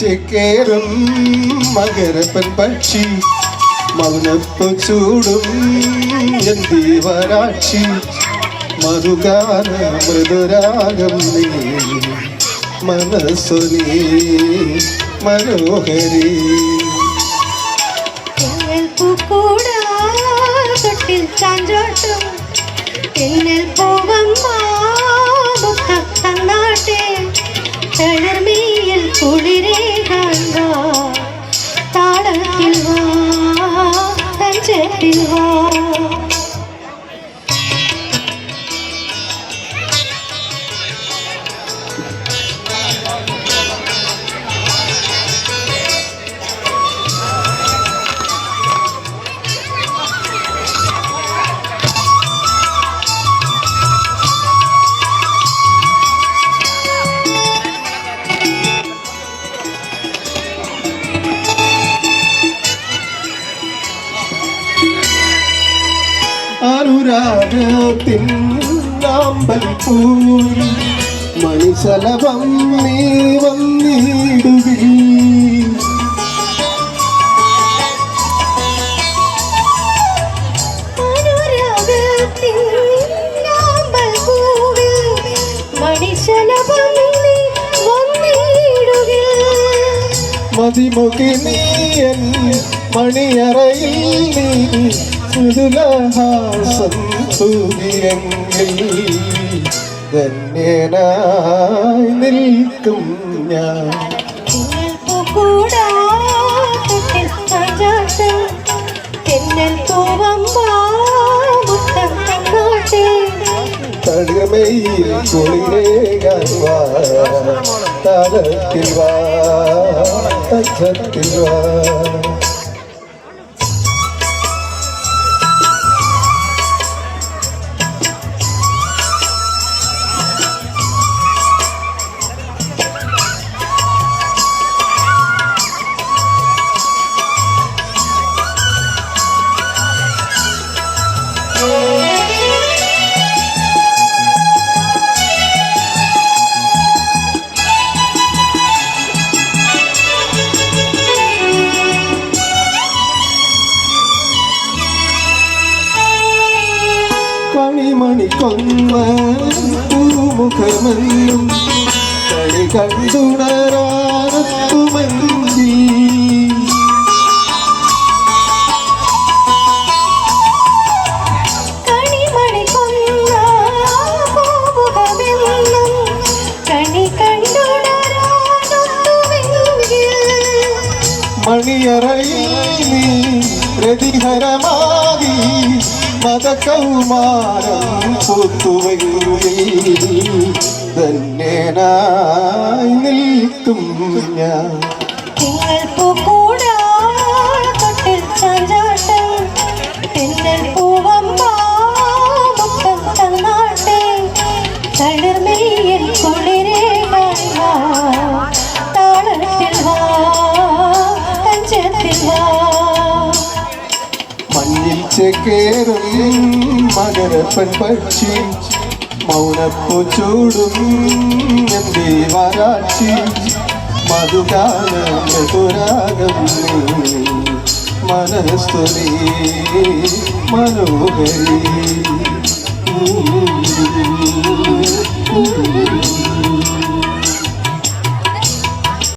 ചേക്കേറും മകരപ്പൻ പക്ഷി മൗനപ്പു ചൂടും എന്തിവരാക്ഷി മധുഗാന മൃദുരാഗം നീ മനസ്സുനി മനോഹരി. കൂടാ ചാഞ്ചോട്ടും. തെന്നൽ പൂവമ്മ குளிரே காண்பா தாளத்தில் வா தஞ்சத்தில் வா. വാ നാമ്പൽ പൂവിൽ മണിശലഭം നീ വന്നിടുകിൽ മതിമുഖി നീ മണിയറയിൽ നീ മൃദുലഹാസം തൂകിയെങ്കിൽ ധന്യനായി നിൽക്കും ഞാൻ. തളിർമയിൽ കുളിരേകാൻ വാ താളത്തിൽ വാ തച്ചത്തിൽ വാ. പൂമുഖമെന്നും കളി കണ്ടുണരാനത്തുമെങ്കിൽ കണിമണി കൊന്ന പൂമുഖമെന്നും കണി കണ്ടുണരാനൊത്തുവെങ്കിൽ മണിയറയിൽ പ്രതിഹരമാകി മതകൗമാരം പൂത്തുവെങ്കിൽ തന്നെ നിൽക്കും ഞാൻ. ഉച്ചക്കേറും മകരപ്പൻ പക്ഷി മൗനപ്പു ചൂടും എന്തേ വരാക്ഷി മധുകാല മൃദുരാഗം മനസ്തുതി മനോഹരി Thank you.